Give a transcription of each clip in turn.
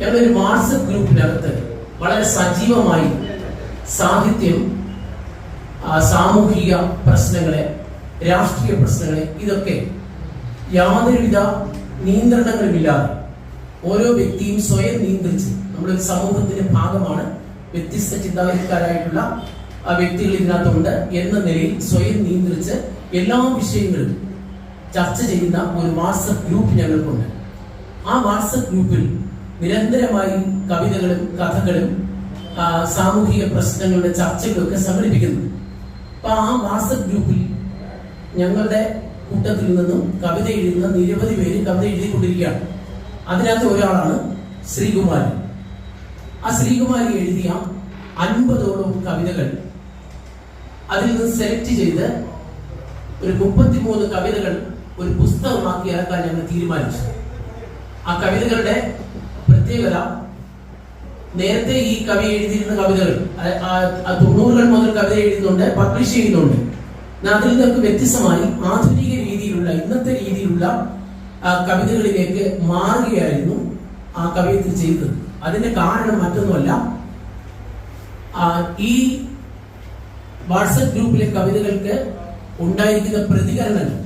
ഞങ്ങളൊരു വാട്സപ്പ് ഗ്രൂപ്പിനകത്ത് വളരെ സജീവമായി സാഹിത്യം സാമൂഹിക പ്രശ്നങ്ങളെ രാഷ്ട്രീയ പ്രശ്നങ്ങളെ ഇതൊക്കെ യാതൊരുവിധ നിയന്ത്രണങ്ങളുമില്ലാതെ ഓരോ വ്യക്തിയും സ്വയം നിയന്ത്രിച്ച് നമ്മളൊരു സമൂഹത്തിന്റെ ഭാഗമാണ്. വ്യത്യസ്ത ചിന്താഗതിക്കാരായിട്ടുള്ള ആ വ്യക്തികൾ ഇതിനകത്തുണ്ട് എന്ന നിലയിൽ സ്വയം നിയന്ത്രിച്ച് എല്ലാ വിഷയങ്ങളും ചർച്ച ചെയ്യുന്ന ഒരു വാട്സപ്പ് ഗ്രൂപ്പ് ഞങ്ങൾക്കുണ്ട്. ആ വാട്സപ്പ് ഗ്രൂപ്പിൽ നിരന്തരമായി കവിതകളും കഥകളും സാമൂഹിക പ്രശ്നങ്ങളുടെ ചർച്ചകളും ഒക്കെ സംഘടിപ്പിക്കുന്നു. അപ്പൊ ആ വാട്സപ്പ് ഗ്രൂപ്പിൽ ഞങ്ങളുടെ കൂട്ടത്തിൽ നിന്നും കവിത എഴുതുന്ന നിരവധി പേര് കവിത എഴുതിക്കൊണ്ടിരിക്കുകയാണ്. അതിനകത്ത് ഒരാളാണ് ശ്രീകുമാരി. ആ ശ്രീകുമാരി എഴുതിയ അൻപതോളം കവിതകൾ അതിൽ നിന്ന് സെലക്ട് ചെയ്ത് ഒരു മുപ്പത്തിമൂന്ന് കവിതകൾ ഒരു പുസ്തകമാക്കി ഇറക്കാൻ ഞങ്ങൾ തീരുമാനിച്ചു. ആ കവിതകളുടെ പ്രത്യേകത നേരത്തെ ഈ കവി എഴുതിയിരുന്ന കവിതകൾ തൊണ്ണൂറുകൾ മുതൽ കവിത എഴുതുന്നുണ്ട് പബ്ലിഷ് ചെയ്യുന്നുണ്ട്. അതിൽ നിന്നൊക്കെ വ്യത്യസ്തമായി ആധുനിക രീതിയിലുള്ള ഇന്നത്തെ രീതിയിലുള്ള കവിതകളിലേക്ക് മാറുകയായിരുന്നു ആ കവിയത്തിൽ ചെയ്തത്. അതിന്റെ കാരണം മറ്റൊന്നുമല്ല. ഈ വാട്സപ്പ് ഗ്രൂപ്പിലെ കവിതകൾക്ക് ഉണ്ടായിരിക്കുന്ന പ്രതികരണങ്ങൾ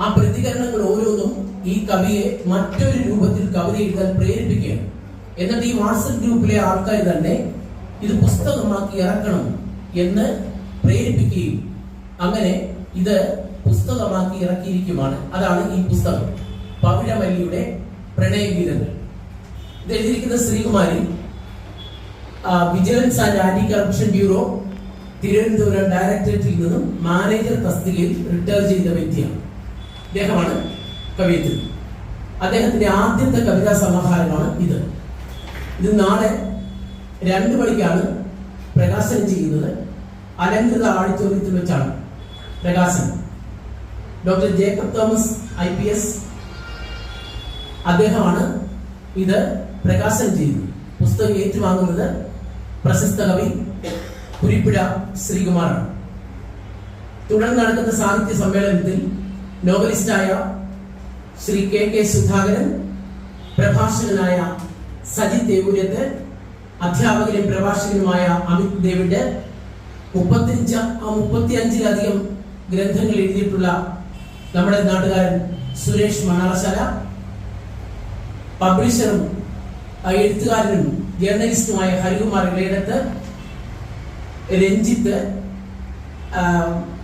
ആ പ്രതികരണങ്ങൾ ഓരോന്നും ഈ കവിയെ മറ്റൊരു രൂപത്തിൽ കവിത എഴുതാൻ പ്രേരിപ്പിക്കുകയാണ്. എന്നിട്ട് ഈ വാട്സപ്പ് ഗ്രൂപ്പിലെ ആൾക്കാർ തന്നെ ഇത് പുസ്തകമാക്കി ഇറക്കണം എന്ന് പ്രേരിപ്പിക്കുകയും അങ്ങനെ ഇത് പുസ്തകമാക്കി ഇറക്കിയിരിക്കുമാണ് അതാണ് ഈ പുസ്തകം. പവിഴമല്ലിയുടെ പ്രണയഗീതങ്ങൾ. ഇത് എഴുതിയിരിക്കുന്ന Sreekumari vigilance and anti corruption bureau Thiruvananthapuram ഡയറക്ടറേറ്റിൽ നിന്നും മാനേജർ തസ്തികയിൽ റിട്ടയർ ചെയ്ത വ്യക്തിയാണ്. അദ്ദേഹമാണ് കവിയത്തിൽ. അദ്ദേഹത്തിന്റെ ആദ്യത്തെ കവിതാ സമാഹാരമാണ് ഇത്. ഇത് നാളെ രണ്ടു മണിക്കാണ് പ്രകാശനം ചെയ്യുന്നത്. അലങ്കൃത ആഡിറ്റോറിയത്തിൽ വെച്ചാണ് പ്രകാശനം. Doctor Jacob Thomas I P S. അദ്ദേഹമാണ് ഇത് പ്രകാശനം ചെയ്യുന്നത്. പുസ്തകം ഏറ്റുവാങ്ങുന്നത് പ്രശസ്ത കവി കുരിപ്പുഴ ശ്രീകുമാറാണ്. തുടർന്ന് നടക്കുന്ന സാഹിത്യ സമ്മേളനത്തിൽ നോവലിസ്റ്റായ ശ്രീ കെ കെ സുധാകരൻ പ്രഭാഷകനായ സജിത് ദേവൂരത്ത് അധ്യാപകനും പ്രഭാഷകനുമായ അമിത് ദേവിഡ് മുപ്പത്തിയഞ്ച് മുപ്പത്തിയഞ്ചിലധികം ഗ്രന്ഥങ്ങൾ എഴുതിയിട്ടുള്ള നമ്മുടെ നാട്ടുകാരൻ സുരേഷ് മണ്ണാറശാല പബ്ലിഷറും എഴുത്തുകാരനും ജേർണലിസ്റ്റുമായ ഹരികുമാർ ഇളയിടത്ത് രഞ്ജിത്ത്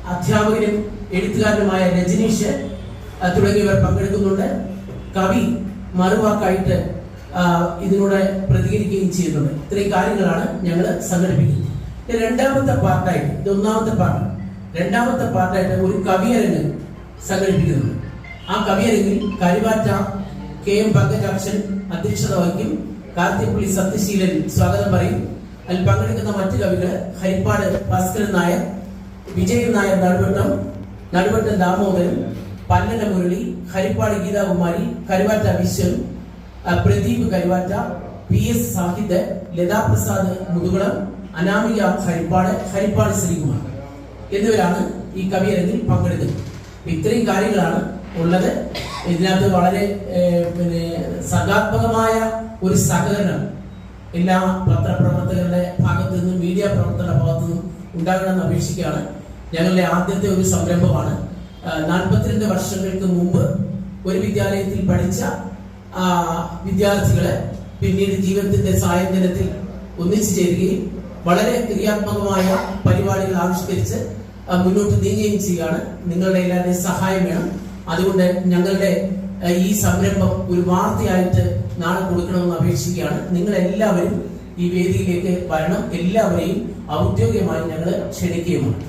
അധ്യാപകനും എഴുത്തുകാരനുമായ രജനീഷ് തുടങ്ങിയവർ പങ്കെടുക്കുന്നുണ്ട്. കവി മറുവാക്കായിട്ട് ഇതിനോട് പ്രതികരിക്കുകയും ചെയ്യുന്നുണ്ട്. ഇത്രയും കാര്യങ്ങളാണ് ഞങ്ങൾ സംഘടിപ്പിക്കുന്നത്. രണ്ടാമത്തെ പാർട്ടായിട്ട് ഇത് ഒന്നാമത്തെ പാർട്ട്. രണ്ടാമത്തെ പാർട്ടായിട്ട് ഒരു കവിയരങ്ങ് സംഘടിപ്പിക്കുന്നുണ്ട്. ആ കവിയരങ്ങിൽ കരിവാറ്റ കെ എം പങ്കജാക്ഷൻ അധ്യക്ഷത വഹിക്കും. കാർത്തിപ്പള്ളി സത്യശീലൻ സ്വാഗതം പറയും. അതിൽ പങ്കെടുക്കുന്ന മറ്റു കവികൾ ഹരിപ്പാട് ഭാസ്കരൻ നായർ വിജയൻ നായർ നടുവട്ടം നടുവട്ടം ദാമോദരൻ പല്ലന മുരളി ഹരിപ്പാട് ഗീതാകുമാരി കരുവാറ്റ വിശ്വൻ പ്രദീപ് കരുവാറ്റ പി എസ് സാഹിദ് ലതാപ്രസാദ് മുതുകുളം അനാമിക ഹരിപ്പാട് ഹരിപ്പാട് ശ്രീകുമാർ എന്നിവരാണ് ഈ കവിയരങ്ങിൽ പങ്കെടുക്കുന്നത് ഇത്രയും കാര്യങ്ങളാണ് ഉള്ളത്. ഇതിനകത്ത് വളരെ പിന്നെ സർഗാത്മകമായ ഒരു സഹകരണം എല്ലാ പത്രപ്രവർത്തകരുടെ ഭാഗത്തു നിന്നും മീഡിയ പ്രവർത്തകരുടെ ഭാഗത്തു നിന്നും ഉണ്ടാകണമെന്ന് അപേക്ഷിക്കുകയാണ്. ഞങ്ങളുടെ ആദ്യത്തെ ഒരു സംരംഭമാണ്. നാൽപ്പത്തിരണ്ട് വർഷങ്ങൾക്ക് മുമ്പ് ഒരു വിദ്യാലയത്തിൽ പഠിച്ച വിദ്യാർത്ഥികളെ പിന്നീട് ജീവിതത്തിന്റെ സായന്തനത്തിൽ ഒന്നിച്ചു ചേരുകയും വളരെ ക്രിയാത്മകമായ പരിപാടികൾ ആവിഷ്കരിച്ച് മുന്നോട്ട് നീങ്ങുകയും ചെയ്യുകയാണ്. നിങ്ങളുടെ എല്ലാവരുടെയും സഹായം വേണം. അതുകൊണ്ട് ഞങ്ങളുടെ ഈ സംരംഭം ഒരു വാർത്തയായിട്ട് നാളെ കൊടുക്കണമെന്ന് അപേക്ഷിക്കുകയാണ്. നിങ്ങൾ എല്ലാവരും ഈ വേദിയിലേക്ക് വരണം. എല്ലാവരെയും ഔദ്യോഗികമായി ഞങ്ങൾ ക്ഷണിക്കുകയുമാണ്.